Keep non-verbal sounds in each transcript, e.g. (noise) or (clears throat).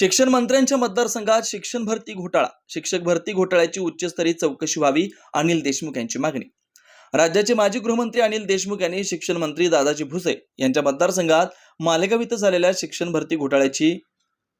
शिक्षण मंत्र्यांच्या मतदारसंघात शिक्षण भरती घोटाळा. शिक्षक भरती घोटाळ्याची उच्चस्तरीय चौकशी व्हावी अनिल देशमुख यांची मागणी. राज्याचे माजी गृहमंत्री अनिल देशमुख यांनी शिक्षण मंत्री दादाजी भुसे यांच्या मतदारसंघात मालेगाव इथं झालेल्या शिक्षण भरती घोटाळ्याची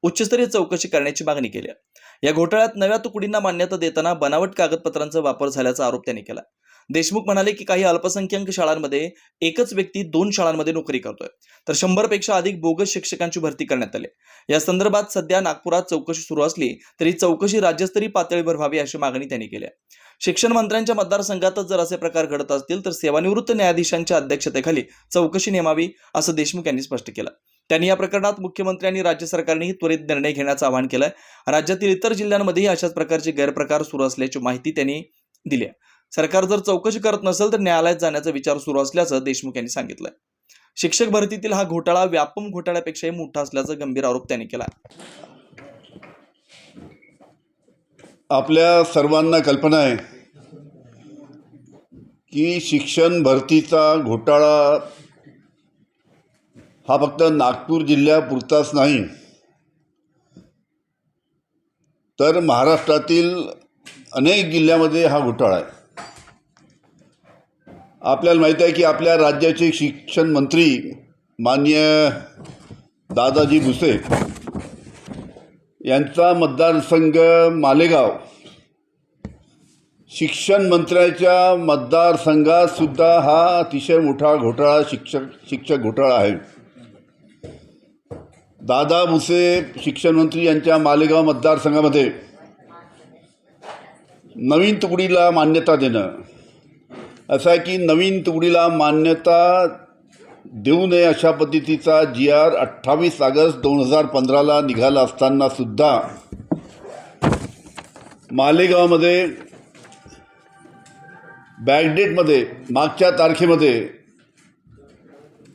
उच्चस्तरीय चौकशी करण्याची मागणी केली आहे. या घोटाळ्यात नव्या तुकडींना मान्यता देताना बनावट कागदपत्रांचा वापर झाल्याचा आरोप त्यांनी केला देशमुख म्हणाले की काही अल्पसंख्याक शाळांमध्ये एकच व्यक्ती दोन शाळांमध्ये नोकरी करतोय. तर शंभरपेक्षा अधिक बोगस शिक्षकांची भरती करण्यात आली. या संदर्भात सध्या नागपुरात चौकशी सुरू असली तरी चौकशी राज्यस्तरीय पातळीवर व्हावी अशी मागणी त्यांनी केली आहे. शिक्षण मंत्र्यांच्या मतदारसंघातच जर असे प्रकार घडत असतील तर सेवानिवृत्त न्यायाधीशांच्या अध्यक्षतेखाली चौकशी नेमावी असं देशमुख यांनी स्पष्ट केलं. त्यांनी या प्रकरणात मुख्यमंत्री आणि राज्य सरकारनेही त्वरित निर्णय घेण्याचं आवाहन केलंय. राज्यातील इतर जिल्ह्यांमध्येही अशाच प्रकारचे गैरप्रकार सुरू असल्याची माहिती त्यांनी दिली आहे. सरकार जर चौकशी करत नसेल तर न्यायालयात जाण्याचा विचार सुरू असल्याचं देशमुख यांनी सांगितलं शिक्षक भरतीतील हा घोटाळा व्यापम घोटाळ्यापेक्षाही मोठा असल्याचा गंभीर आरोप त्यांनी केला आपल्या सर्वांना कल्पना आहे की शिक्षण भरतीचा घोटाळा हा फक्त नागपूर जिल्ह्यापुरताच नाही तर महाराष्ट्रातील अनेक जिल्ह्यामध्ये हा घोटाळा आहे. आपल्याला माहीत आहे की आपल्या राज्याचे शिक्षण मंत्री मान्य दादाजी भुसे यांचा मतदारसंघ मालेगाव. शिक्षण मंत्र्याच्या मतदारसंघातसुद्धा हा अतिशय मोठा घोटाळा शिक्षक शिक्षक घोटाळा आहे. दादा भुसे शिक्षण मंत्री यांच्या मालेगाव मतदारसंघामध्ये नवीन तुकडीला मान्यता देणं. असं आहे की नवीन तुकडीला मान्यता देऊ नये अशा पद्धतीचा जी आर अठ्ठावीस ऑगस्ट दोन हजार पंधराला निघाला असताना सुद्धा मालेगावमध्ये बॅकडेटमध्ये मागच्या तारखेमध्ये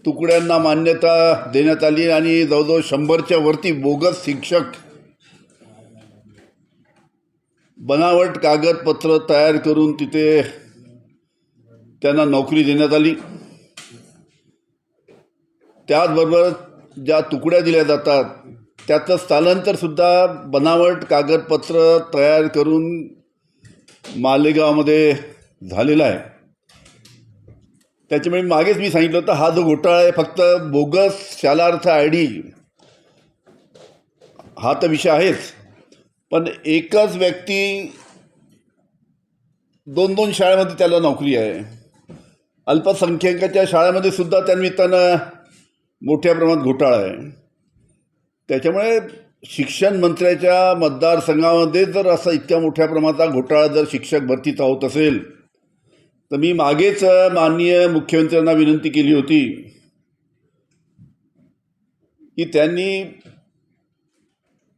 तुकड्यांना मान्यता देण्यात आली आणि जवळजवळ शंभरच्या वरती बोगस शिक्षक बनावट कागदपत्र तयार करून तिथे त्यांना नोकरी देण्यात आली. त्याचबरोबर ज्या तुकड्या दिल्या जातात त्याचं स्थलांतरसुद्धा बनावट कागदपत्र तयार करून मालेगावमध्ये झालेला आहे. त्याच्यामुळे मागेच मी सांगितलं होतं हा जो घोटाळा आहे फक्त बोगस शालार्थ आय डी हा तर विषय आहेच. पण एकच व्यक्ती दोन दोन शाळेमध्ये त्याला नोकरी आहे. अल्पसंख्याकाच्या शाळेमध्ये सुद्धा त्या निमित्तानं मोठ्या प्रमाणात घोटाळा आहे. त्याच्यामुळे शिक्षण मंत्र्याच्या मतदारसंघामध्ये जर असा इतक्या मोठ्या प्रमाणाचा घोटाळा जर शिक्षक भरतीचा होत असेल तर मी मागेच माननीय मुख्यमंत्र्यांना विनंती केली होती की त्यांनी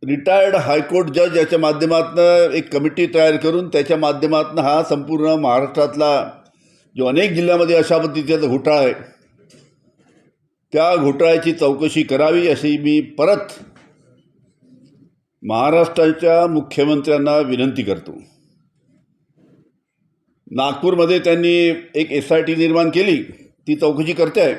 रिटायर्ड हायकोर्ट जज याच्या माध्यमातून एक कमिटी तयार करून त्याच्या माध्यमातून हा संपूर्ण महाराष्ट्रातला जो अनेक जिल्ह्यामध्ये अशा पद्धतीचा घोटाळा आहे त्या घोटाळ्याची चौकशी करावी अशी मी परत महाराष्ट्राच्या मुख्यमंत्र्यांना विनंती करतो. नागपूरमध्ये त्यांनी एक एस आय टी निर्माण केली ती चौकशी करते आहे.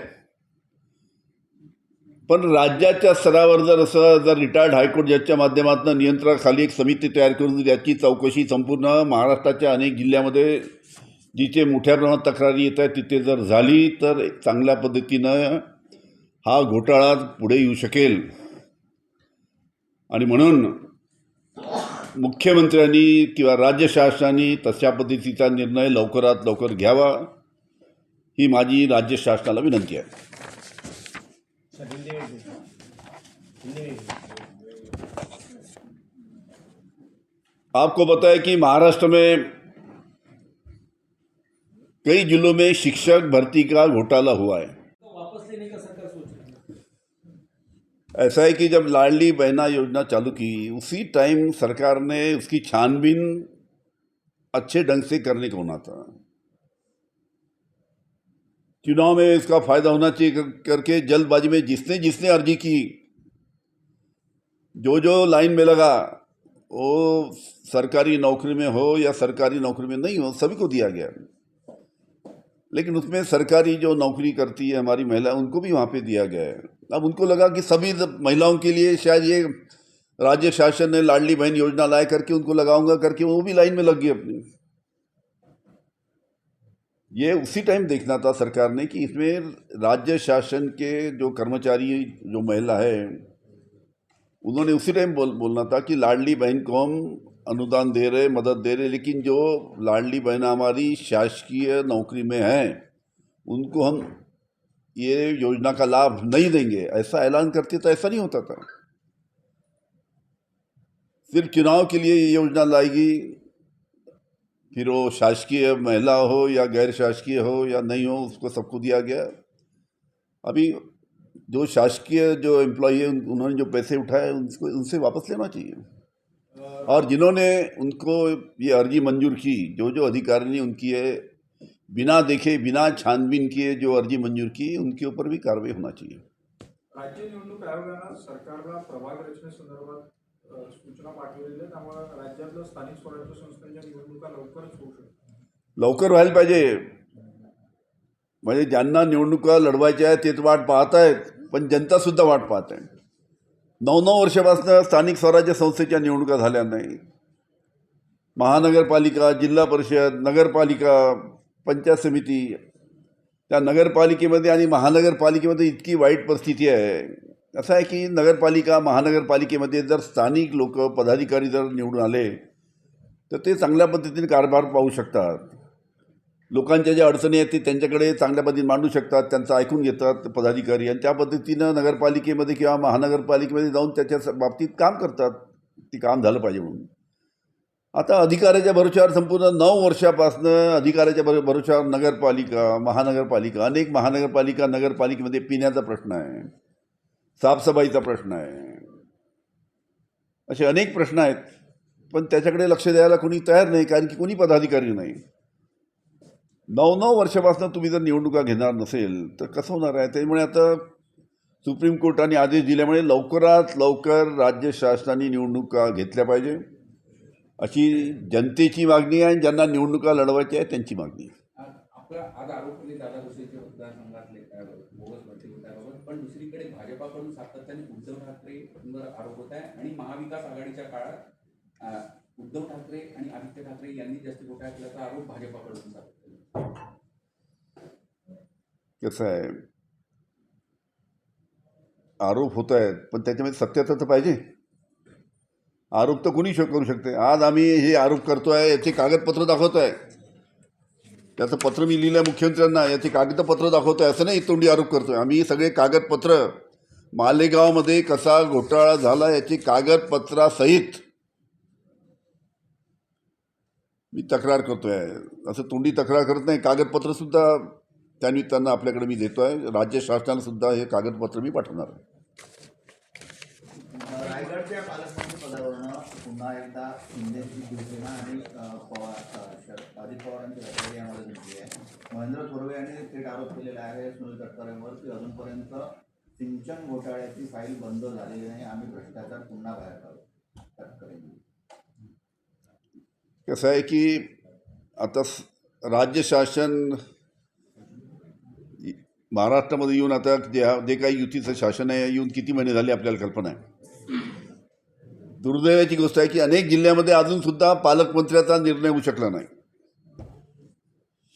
पण राज्याच्या स्तरावर जर असं जर रिटायर्ड हायकोर्ट जजच्या माध्यमातून नियंत्रणाखाली एक समिती तयार करून याची चौकशी संपूर्ण महाराष्ट्राच्या अनेक जिल्ह्यामध्ये जिथे मोठ्या प्रमाणात तक्रारी येत आहेत तिथे जर झाली तर चांगल्या पद्धतीनं हा घोटाळा पुढे येऊ शकेल. आणि म्हणून मुख्यमंत्र्यांनी किंवा राज्य शासनाने तशा पद्धतीचा निर्णय लवकरात लवकर घ्यावा ही माझी राज्य शासनाला विनंती आहे. आपको पता है कि महाराष्ट्र में कई जिलों में शिक्षक भर्ती का घोटाला हुआ है। ऐसा है कि जब लाडली बहना योजना चालू की उसी टाइम सरकार ने उसकी छानबीन अच्छे ढंग से करने को होना था। चुनाव में इसका फ़ायदा होना चाहिए कर- करके जल्दबाजी में जिसने जिसने अर्जी की जो जो लाइन में लगा वो सरकारी नौकरी में हो या सरकारी नौकरी में नहीं हो सभी को दिया गया। लेकिन उसमें सरकारी जो नौकरी करती है हमारी महिला, उनको भी वहाँ पे दिया गया है। अब उनको लगा कि सभी महिलाओं के लिए शायद ये राज्य शासन ने लाडली बहन योजना लाए करके उनको लगाऊँगा करके वो भी लाइन में लग गई अपनी। ये उसी टाइम देखना था सरकार ने कि इसमें राज्य शासन के जो कर्मचारी, जो महिला है, उन्होंने उसी टाइम बोल, बोलना था कि लाडली बहन को हम अनुदान दे रहे, मदद दे रहे, लेकिन जो लाडली बहन हमारी शासकीय नौकरी में हैं, उनको हम ये योजना का लाभ नहीं देंगे। ऐसा ऐलान करते तो ऐसा नहीं होता था। सिर्फ़ चुनाव के लिए ये योजना लाएगी फिर वो शासकीय महिला हो या गैर शासकीय हो या नहीं हो, उसको सबको दिया गया। अभी जो शासकीय जो एम्प्लॉई है उन्होंने जो पैसे उठाए उनको उनसे वापस लेना चाहिए। और जिन्होंने उनको ये अर्जी मंजूर की जो जो अधिकारी ने उनकी है बिना देखे बिना छानबीन किए जो अर्जी मंजूर की उनके ऊपर भी कार्रवाई होना चाहिए। राज्य निवडणूक आयोगानं सरकारला प्रभाग रचनेसंदर्भात सूचना पाठवलेल्या त्यामुळे स्थानिक स्वराज्य संस्थांच्या निवडणुका लवकरच होऊ शकतात. लवकर व्हायला पाहिजे. म्हणजे ज्यांना निवडणुका लढवायच्या आहेत तेच वाट पाहत आहेत पण जनतासुद्धा वाट पाहत आहे नऊ नऊ वर्षापासून स्थानिक स्वराज्य संस्थेच्या निवडणुका झाल्या नाही. महानगरपालिका जिल्हा परिषद नगरपालिका पंचायत समिती त्या नगरपालिकेमध्ये आणि महानगरपालिकेमध्ये इतकी वाईट परिस्थिती आहे. असं आहे की नगरपालिका महानगरपालिकेमध्ये जर स्थानिक लोक पदाधिकारी जर निवडून आले तर ते चांगल्या पद्धतीने कारभार पाहू शकतात. लोकांच्या ज्या अडचणी आहेत ते त्यांच्याकडे चांगल्या पद्धतीने मांडू शकतात त्यांचं ऐकून घेतात पदाधिकारी. आणि त्या पद्धतीनं नगरपालिकेमध्ये किंवा महानगरपालिकेमध्ये जाऊन त्याच्या बाबतीत काम करतात ती काम झालं पाहिजे म्हणून. आता अधिकाऱ्याच्या भरोशावर संपूर्ण नऊ वर्षापासनं अधिकाऱ्याच्या भर भरोशावर नगरपालिका महानगरपालिका अनेक महानगरपालिका नगरपालिकेमध्ये पिण्याचा प्रश्न आहे साफसफाईचा प्रश्न आहे. असे अनेक प्रश्न आहेत पण त्याच्याकडे लक्ष द्यायला कोणी तयार नाही कारण की कोणी पदाधिकारी नाही. नऊ नऊ वर्षापासून तुम्ही जर निवडणुका घेणार नसेल तर कसं होणार आहे? त्यामुळे आता सुप्रीम कोर्टाने आदेश दिल्यामुळे लवकरात लवकर राज्य शासनाने निवडणुका घेतल्या पाहिजे. अशी जनतेची मागणी आहे आणि ज्यांना निवडणुका लढवायची आहे त्यांची मागणी आहे. आज आरोप केले दादा मतदारसंघातले बोगस भरती पण दुसरीकडे भाजपाकडून सातत्याने उद्धव ठाकरेंवर आरोप होत आहे आणि महाविकास आघाडीच्या काळात उद्धव ठाकरे आणि आदित्य ठाकरे यांनी जास्त घोटाळा केल्याचा आरोप भाजपाकडून सातत्याने. कसं आहे आरोप होत आहेत पण त्याच्यामध्ये सत्यता तर पाहिजे. आरोप तर कुणी शो- करू शकते. आज आम्ही हे आरोप करतो आहे याचे कागदपत्र दाखवतो आहे त्याचं पत्र मी लिहिलं आहे मुख्यमंत्र्यांना याचे कागदपत्र दाखवतो आहे असं नाही तोंडी आरोप करतो आहे आम्ही सगळे कागदपत्र मालेगावमध्ये कसा घोटाळा झाला याची कागदपत्रासहित मी तक्रार करतो आहे असं तोंडी तक्रार करत नाही. कागदपत्रसुद्धा त्यानिमित्तानं आपल्याकडे मी देतो आहे राज्य शासनाला सुद्धा हे कागदपत्र मी पाठवणार आहे. रायगडच्या पालकमंत्री पदावरून पुन्हा एकदा शिंदेची शिवसेना आणि पवार अ, अजित पवारांची घटना यामध्ये दिसली आहे. महेंद्र थोरवे यांनी थेट आरोप केलेला आहे. सुनील तटकरेंवर की अजूनपर्यंत सिंचन घोटाळ्याची फाईल बंद झालेली नाही. आम्ही भ्रष्टाचार पुन्हा बाहेर काढू. तटकरेंनी. कसं आहे की आता राज्य शासन महाराष्ट्रामध्ये येऊन आता जे हा- जे काही युतीचं शासन आहे येऊन किती महिने झाले आपल्याला कल्पना आहे? दुर्दैवाची गोष्ट आहे की अनेक जिल्ह्यामध्ये अजूनसुद्धा पालकमंत्र्याचा निर्णय होऊ शकला नाही.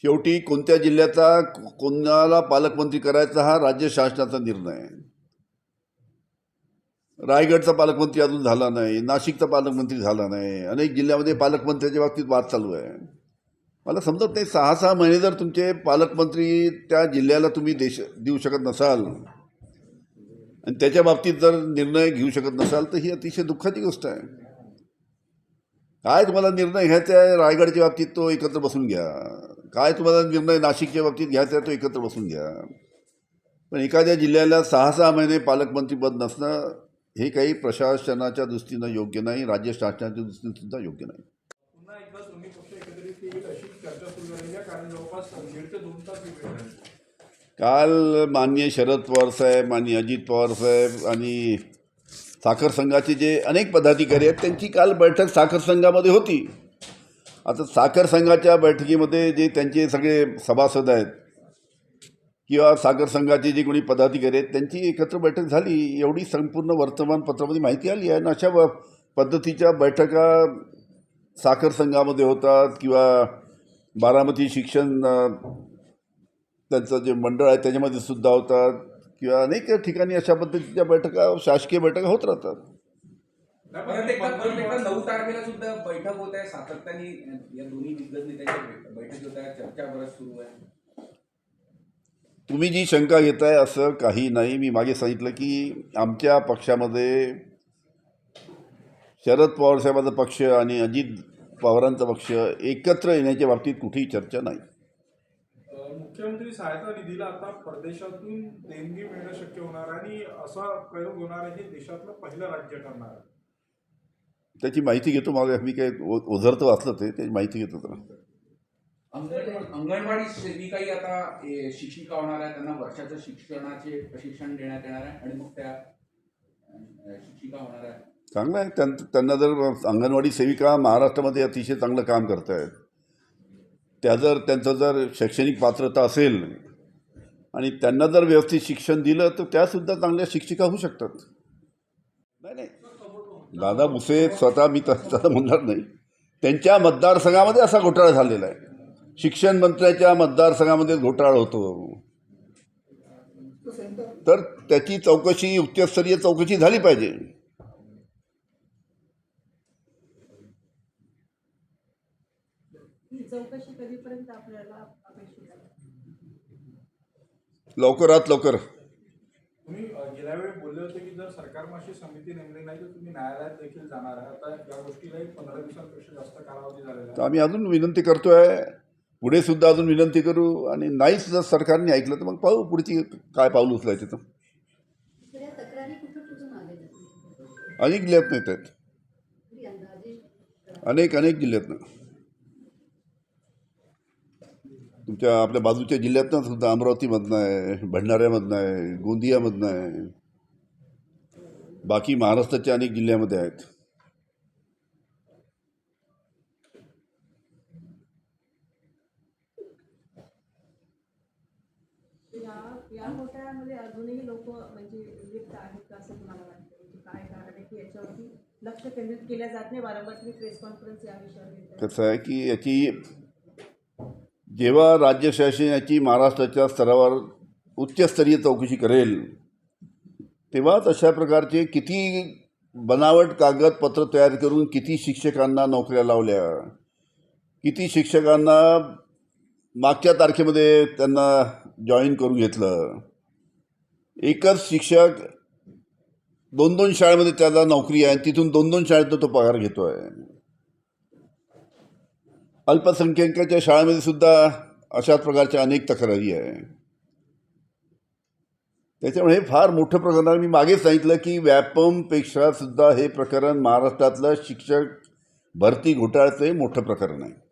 शेवटी कोणत्या जिल्ह्याचा कोणाला पालकमंत्री करायचा हा राज्य शासनाचा निर्णय आहे. रायगडचा पालकमंत्री अजून झाला नाही नाशिकचा पालकमंत्री झाला नाही अनेक जिल्ह्यामध्ये पालकमंत्र्याच्या बाबतीत वाद चालू आहे. मला समजत नाही सहा सहा महिने जर तुमचे पालकमंत्री त्या जिल्ह्याला तुम्ही देश देऊ शकत नसाल आणि त्याच्या बाबतीत जर निर्णय घेऊ शकत नसाल तर ही अतिशय दुःखाची गोष्ट आहे. काय तुम्हाला निर्णय घ्यायचा आहे रायगडच्या बाबतीत तो एकत्र बसून घ्या. काय तुम्हाला निर्णय नाशिकच्या बाबतीत घ्यायचा आहे तो एकत्र बसून घ्या. पण एखाद्या जिल्ह्याला सहा सहा महिने पालकमंत्रीपद नसणं हे काही प्रशासनाच्या दृष्टीनं योग्य नाही राज्य शासनाच्या दृष्टीनं सुद्धा योग्य नाही. पुन्हा एकदा दोन्ही पक्ष एकत्रित येईल अशी चर्चा सुरू झालेली आहे. कारण जवळपास दीड ते दोन तास वेळ झाली. काल माननीय शरद पवार साहेब माननीय अजित पवार साहेब आणि साखर संघाचे जे अनेक पदाधिकारी आहेत त्यांची काल बैठक साखर संघामध्ये होती. आता साखर संघाच्या बैठकीमध्ये जे त्यांचे सगळे सभासद आहेत किंवा सागर संघाचे जे कोणी पदाधिकारी आहेत त्यांची एकत्र बैठक झाली. एवढी संपूर्ण वर्तमानपत्रामध्ये माहिती आली आहे. आणि अशा व पद्धतीच्या बैठका साखर संघामध्ये होतात किंवा बारामती शिक्षण त्यांचं जे मंडळ आहे त्याच्यामध्ये सुद्धा होतात किंवा अनेक ठिकाणी अशा पद्धतीच्या बैठका शासकीय बैठका होत राहतात. नऊ तारखेला सुद्धा बैठक होत आहे. सातत्याने या दोन्ही दिग्गज नेत्यांच्या बैठक होत आहे. चर्चा बरंच सुरू आहे. तुम्ही जी शंका घेताय असं काही नाही. मी मागे सांगितलं की आमच्या पक्षामध्ये शरद पवार साहेबांचा पक्ष आणि अजित पवारांचा पक्ष एकत्र येण्याच्या बाबतीत कुठेही चर्चा नाही. मुख्यमंत्री सहायता निधीला आता परदेशातून देणगी मिळणं शक्य होणार आहे आणि असा प्रयोग होणार आहे हे देशातलं पहिलं राज्य ठरणार आहे. त्याची माहिती घेतो. मागे मी काय ओ- ओझरतं वाचलं ते त्याची माहिती घेतो तर अंगणवाडी अंगणवाडी सेविकाही आता शिक्षिका होणार आहे त्यांना वर्षाचं शिक्षणाचे प्रशिक्षण देण्यात येणार आहे आणि मग त्या शिक्षिका होणार आहे चांगलं आहे. त्यां त्यांना जर अंगणवाडी सेविका महाराष्ट्रामध्ये अतिशय चांगलं काम करत आहेत त्या जर त्यांचं जर शैक्षणिक पात्रता असेल आणि त्यांना जर व्यवस्थित शिक्षण दिलं तर त्यासुद्धा चांगल्या शिक्षिका होऊ शकतात. नाही नाही. दादा भुसे स्वतः मी तसं म्हणणार नाही. त्यांच्या मतदारसंघामध्ये असा घोटाळा झालेला आहे. शिक्षण मंत्र्याच्या मतदारसंघामध्ये घोटाळा होतो. तर त्याची चौकशी उच्चस्तरीय चौकशी झाली पाहिजे. ही चौकशी कधीपर्यंत आपल्याला अपेक्षित आहे? लवकरात लवकर. तुम्ही अं, गेल्या वेळी बोलले होते की जर सरकारनं अशी समिती नेमली नाही तर तुम्ही न्यायालयात देखील जाणार आहे आता या गोष्टीला एक पंधरा दिवसांपेक्षा जास्त कालावधी झालेला तर आहे आम्ही अजून विनंती करतोय पुढे सुद्धा अजून विनंती करू आणि नाहीच जर सरकारने ऐकलं तर मग पाहू पुढची काय पाऊल उचलायचे तर. अनेक जिल्ह्यातनं येत आहेत. अनेक अनेक जिल्ह्यातनं तुमच्या आपल्या बाजूच्या जिल्ह्यातनं सुद्धा अमरावतीमधनं आहे भंडाऱ्यामधनं आहे गोंदियामधनं आहे. बाकी महाराष्ट्राच्या अनेक जिल्ह्यामध्ये आहेत. या घोटाळ्यामध्ये अजूनही लोक म्हणजे लिप्त आहेत का असं तुम्हाला वाटतं? म्हणजे काय कारण आहे की याच्यावरती लक्ष केंद्रित केल्या जात नाही? वारंवार तुम्ही प्रेस कॉन्फरन्स या विषयावर कसं आहे की याची जेव्हा राज्य शासन याची महाराष्ट्राच्या स्तरावर उच्चस्तरीय चौकशी करेल तेव्हाच अशा प्रकारचे किती बनावट कागदपत्र तयार करून किती शिक्षकांना नोकऱ्या लावल्या किती शिक्षकांना मागच्या तारखेमध्ये त्यांना जॉईन करून घेतलं. एकच शिक्षक दोन दोन शाळेमध्ये त्याला नोकरी आहे तिथून दोन दोन शाळेतनं तो पगार घेतो आहे अल्पसंख्याकाच्या शाळेमध्ये सुद्धा अशाच प्रकारच्या अनेक तक्रारी आहे. त्याच्यामुळे हे फार मोठं प्रकरण आहे. मी मागेच सांगितलं की व्यापमपेक्षा सुद्धा हे प्रकरण महाराष्ट्रातलं शिक्षक भरती घोटाळ्याचं हे मोठं प्रकरण आहे.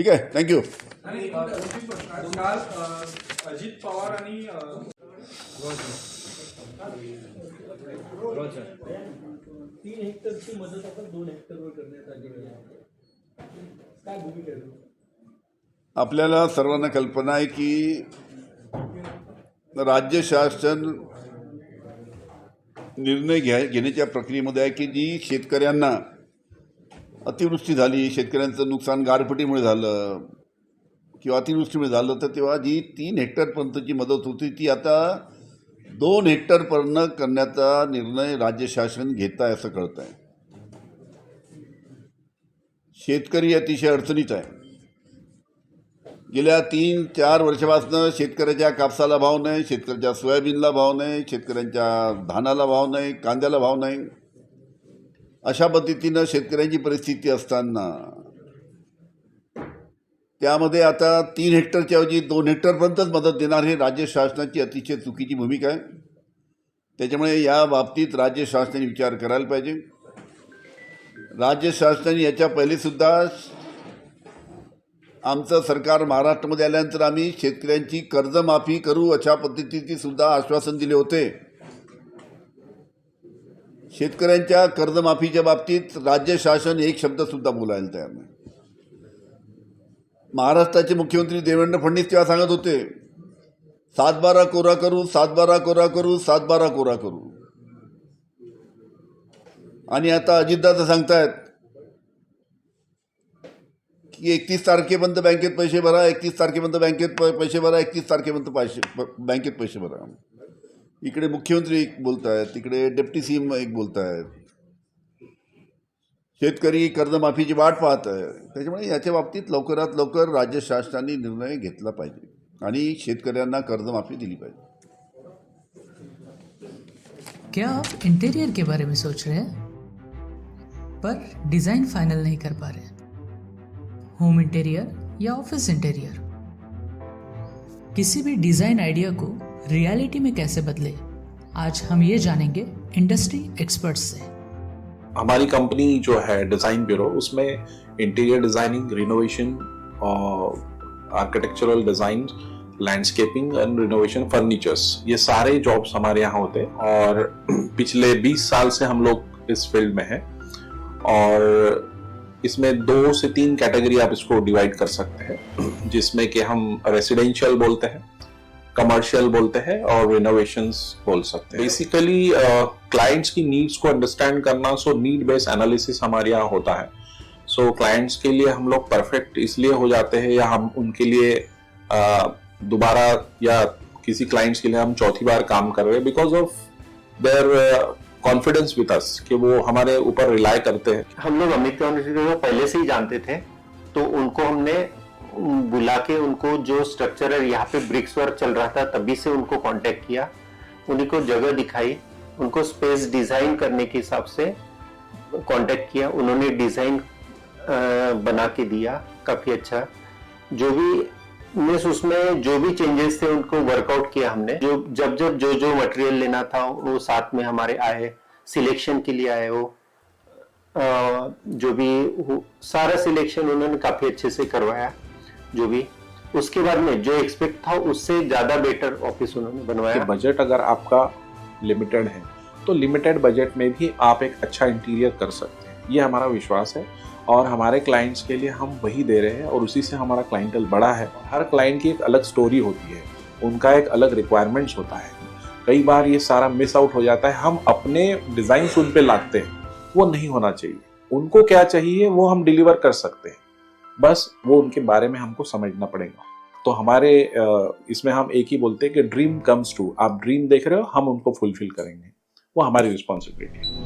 ठीक आहे थँक्यू. काल अजित पवार आणि तीन हेक्टरची मदत आता दोन हेक्टरवर करण्यात आहे. काय भूमिका आपल्याला सर्वांना कल्पना आहे की राज्य शासन निर्णय घ्या घेण्याच्या प्रक्रियेमध्ये आहे की जी शेतकऱ्यांना अतिवृष्टी झाली शेतकऱ्यांचं नुकसान गारपिटीमुळे झालं किंवा अतिवृष्टीमुळे झालं तर तेव्हा जी तीन हेक्टरपर्यंतची मदत होती ती आता दोन हेक्टरपर्यंत करण्याचा निर्णय राज्य शासन घेत आहे असं कळत आहे शेतकरी अतिशय अडचणीत आहे. गेल्या तीन चार वर्षापासून शेतकऱ्याच्या कापसाला भाव नाही शेतकऱ्याच्या सोयाबीनला भाव नाही शेतकऱ्यांच्या धानाला भाव नाही कांद्याला भाव नाही. अशा पद्धतीनं शेतकऱ्यांची परिस्थिती असताना त्यामध्ये आता तीन हेक्टरच्या ऐवजी दोन हेक्टरपर्यंतच मदत देणार हे राज्य शासनाची अतिशय चुकीची भूमिका आहे. त्याच्यामुळे या बाबतीत राज्य शासनाने विचार करायला पाहिजे. राज्य शासनाने याच्या पहिलेसुद्धा आमचं सरकार महाराष्ट्रामध्ये आल्यानंतर आम्ही शेतकऱ्यांची कर्जमाफी करू अशा पद्धतीची सुद्धा आश्वासन दिले होते. शेतकऱ्यांच्या कर्जमाफीच्या बाबतीत राज्य शासन एक शब्दसुद्धा बोलायला तयार नाही. महाराष्ट्राचे मुख्यमंत्री देवेंद्र फडणवीस तेव्हा सांगत होते सातबारा कोरा करू सातबारा कोरा करू सातबारा कोरा करू. आणि आता अजितदादा सांगतायत की एकतीस तारखेपर्यंत बँकेत पैसे भरा एकतीस तारखेपर्यंत बँकेत प- पैसे भरा एकतीस तारखेपर्यंत पैसे बँकेत पैसे भरा. इकडे मुख्यमंत्री एक बोलत आहेत तिकडे डेप्टी सी एम एक बोलत आहेत शेतकरी कर्जमाफीची वाट पाहत आहे त्याच्यामुळे याच्या बाबतीत लवकरात लवकर राज्य शासनाने निर्णय घेतला पाहिजे आणि शेतकऱ्यांना कर्जमाफी दिली पाहिजे. क्या आप इंटीरियर के बारे में सोच रहे हैं? पर डिज़ाइन फाइनल नहीं कर पा रहे होम इंटीरियर या ऑफ़िस इंटीरियर किसी भी डिज़ाइन आइडिया को रियलिटी में कैसे बदले, आज हम ये जानेंगे इंडस्ट्री एक्सपर्ट्स से। हमारी कंपनी जो है, डिज़ाइन ब्यूरो, उसमें इंटीरियर डिज़ाइनिंग रिनोवेशन और architectural design landscaping and renovation furnitures ये सारे जॉब्स हमारे यहाँ होते हैं। और (clears throat) पिछले 20 साल से हम लोग इस फ़ील्ड में हैं और इसमें दो से तीन कैटेगरी आप इसको डिवाइड कर सकते हैं, (clears throat) जिसमें कि हम रेसिडेंशियल बोलते हैं कमर्शियल बोलते हैं और रिनोवेशंस बोल सकते हैं। बेसिकली क्लाइंट्स की नीड्स को अंडरस्टैंड करना सो नीड बेस्ड एनालिसिस हमारे यहाँ होता है। सो so, क्लाइंट्स के लिए हम लोग परफेक्ट इसलिए हो जाते हैं या हम उनके लिए uh, दोबारा या किसी क्लाइंट्स के लिए हम चौथी बार काम कर रहे हैं because of their confidence with us कि वो हमारे ऊपर रिलाय करते हैं। हम लोग अमित पहले से ही जानते थे तो उनको हमने बुला के उनको जो स्ट्रक्चर है, यहाँ पे ब्रिक्स वर्क चल रहा था, तभी से उनको कांटेक्ट किया। उन्हीं को जगह दिखाई। उनको स्पेस डिज़ाइन करने के हिसाब से कांटेक्ट किया। उन्होंने डिज़ाइन बना के दिया। काफ़ी अच्छा। जो भी मीन्स उसमें जो भी चेंजेस थे, उनको वर्कआउट किया हमने। जो, जब जब जो जो मटेरियल लेना था, वो साथ में हमारे आए। सिलेक्शन के लिए आए वो। जो भी सारा सिलेक्शन उन्होंने काफ़ी अच्छे से करवाया। जो भी। उसके बाद में जो एक्सपेक्ट था, उससे ज़्यादा बेटर ऑफ़िस उन्होंने बनवाया। बजट अगर आपका लिमिटेड है तो लिमिटेड बजट में भी आप एक अच्छा इंटीरियर कर सकते हैं। ये हमारा विश्वास है और हमारे क्लाइंट्स के लिए हम वही दे रहे हैं और उसी से हमारा क्लाइंटल बड़ा है। हर क्लाइंट की एक अलग स्टोरी होती है, उनका एक अलग रिक्वायरमेंट्स होता है। कई बार ये सारा मिस आउट हो जाता है, हम अपने डिज़ाइन उन पर लाते हैं, वो नहीं होना चाहिए। उनको क्या चाहिए, वो हम डिलीवर कर सकते हैं। बस वो उनके बारे में हमको समझना पड़ेगा। तो हमारे इसमें हम एक ही बोलते हैं कि ड्रीम कम्स टू आप ड्रीम देख रहे हो हम उनको फुलफिल करेंगे। वो हमारी रिस्पॉन्सिबिलिटी है।